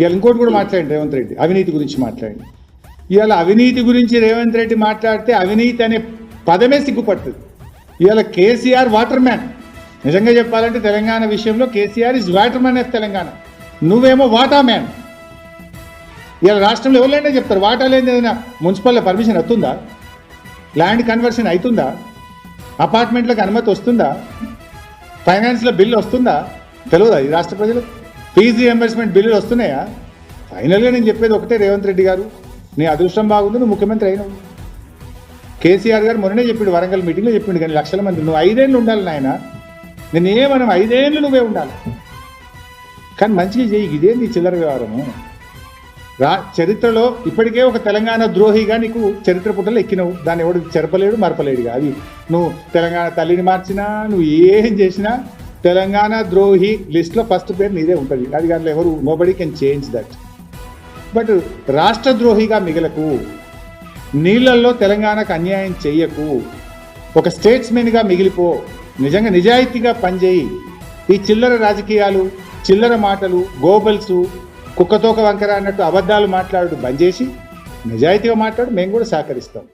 ఇవాళ ఇంకోటి కూడా మాట్లాడండి రేవంత్ రెడ్డి. అవినీతి గురించి మాట్లాడండి. ఇవాళ అవినీతి గురించి రేవంత్ రెడ్డి మాట్లాడితే అవినీతి అనే పదమే సిగ్గుపడుతుంది ఇవాళ కేసీఆర్ వాటర్ మ్యాన్. నిజంగా చెప్పాలంటే తెలంగాణ విషయంలో KCR is water man of Telangana. నువ్వేమో వాటా మ్యాన్. ఇవాళ రాష్ట్రంలో ఎవరైనా చెప్తారు వాటా లేని ఏదైనా మున్సిపల్ పర్మిషన్ వస్తుందా? ల్యాండ్ కన్వర్షన్ అవుతుందా అపార్ట్మెంట్లకు అనుమతి వస్తుందా? ఫైనాన్స్లో బిల్లు వస్తుందా? తెలియదా ఈ రాష్ట్ర ప్రజలకు? ఫీజు ఎంబర్స్మెంట్ బిల్లులు వస్తున్నాయా? ఫైనల్గా నేను చెప్పేది ఒకటే రేవంత్ రెడ్డి గారు. నీ అదృష్టం బాగుంది నువ్వు ముఖ్యమంత్రి అయినావు. కేసీఆర్ గారు మొన్ననే చెప్పిండు వరంగల్ మీటింగ్లో చెప్పిండు కానీ లక్షల మంది. నువ్వు ఐదేళ్ళు ఉండాలి నాయన. నేను ఏమనం ఐదేళ్ళు నువ్వే ఉండాలి. కానీ మంచిగా చేయి ఇదే నీ చిల్లర వ్యవహారము? రా చరిత్రలో ఇప్పటికే ఒక తెలంగాణ ద్రోహిగా నీకు చరిత్ర పుటలు ఎక్కినవు. దాన్ని ఎవడు చెరపలేడు మరపలేడుగా అది నువ్వు తెలంగాణ తల్లిని మార్చినా నువ్వు ఏం చేసినా తెలంగాణ ద్రోహి లిస్ట్లో ఫస్ట్ పేరు నీదే ఉంటుంది. అది దాంట్లో ఎవరు nobody can change that but రాష్ట్ర ద్రోహిగా మిగలకు నీళ్ళల్లో తెలంగాణకు అన్యాయం చెయ్యకు ఒక స్టేట్స్మెన్గా మిగిలిపో నిజంగా నిజాయితీగా పనిచేయి. ఈ చిల్లర రాజకీయాలు చిల్లర మాటలు గోబల్స్ కుక్కతోక వంకర అన్నట్టు అబద్ధాలు మాట్లాడు బంద్ చేసి నిజాయితీగా మాట్లాడు మేము కూడా సహకరిస్తాం.